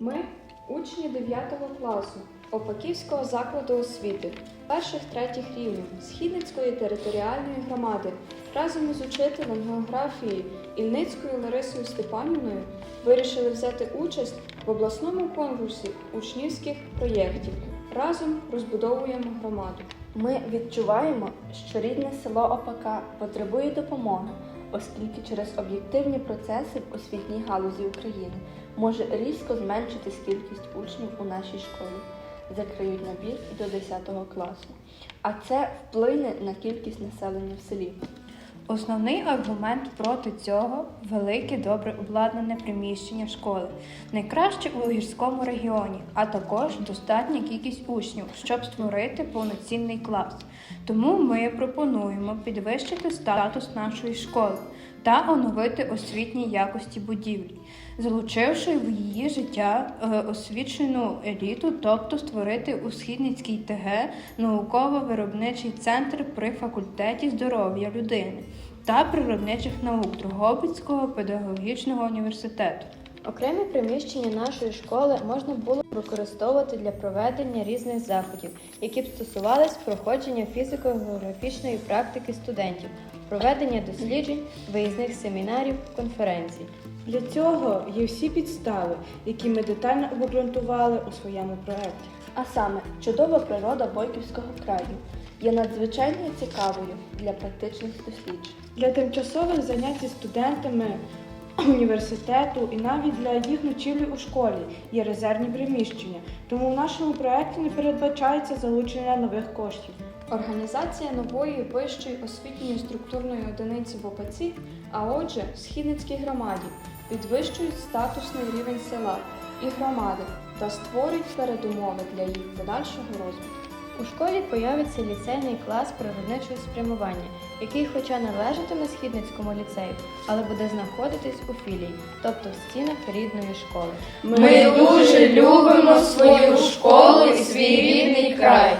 Ми учні 9 класу Опаківського закладу освіти перших третіх рівнів Східницької територіальної громади разом із учителем географії Ільницькою Ларисою Степанівною вирішили взяти участь в обласному конкурсі учнівських проєктів. Разом розбудовуємо громаду. Ми відчуваємо, що рідне село Опака потребує допомоги, оскільки через об'єктивні процеси в освітній галузі України може різко зменшитись кількість учнів у нашій школі, закриють набір до 10 класу. А це вплине на кількість населення в селі. Основний аргумент проти цього велике добре обладнане приміщення школи, найкраще у гірському регіоні, а також достатня кількість учнів, щоб створити повноцінний клас. Тому ми пропонуємо підвищити статус нашої школи та оновити освітні якості будівлі, залучивши в її життя е, освічену еліту, тобто створити у Східницькій ТГ науково-виробничий центр при факультеті здоров'я людини та природничих наук Дрогобицького педагогічного університету. Окремі приміщення нашої школи можна було б використовувати для проведення різних заходів, які б стосувались проходження фізико-географічної практики студентів, проведення досліджень, виїзних семінарів, конференцій. Для цього є всі підстави, які ми детально обґрунтували у своєму проєкті. А саме, чудова природа Бойківського краю є надзвичайно цікавою для практичних досліджень. Для тимчасових занять зі студентами університету і навіть для їх ночівлі у школі є резервні приміщення, тому в нашому проєкті не передбачається залучення нових коштів. Організація нової вищої освітньої структурної одиниці в ОПЦ, а отже, в Східницькій громаді, підвищують статусний рівень села і громади та створюють передумови для їх подальшого розвитку. У школі появиться ліцейний клас природничого спрямування, який хоча належатиме Східницькому ліцею, але буде знаходитись у філії, тобто в стінах рідної школи. Ми дуже любимо свою школу і свій рідний край.